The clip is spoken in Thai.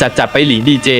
จัดจัดไปหลีดีเจ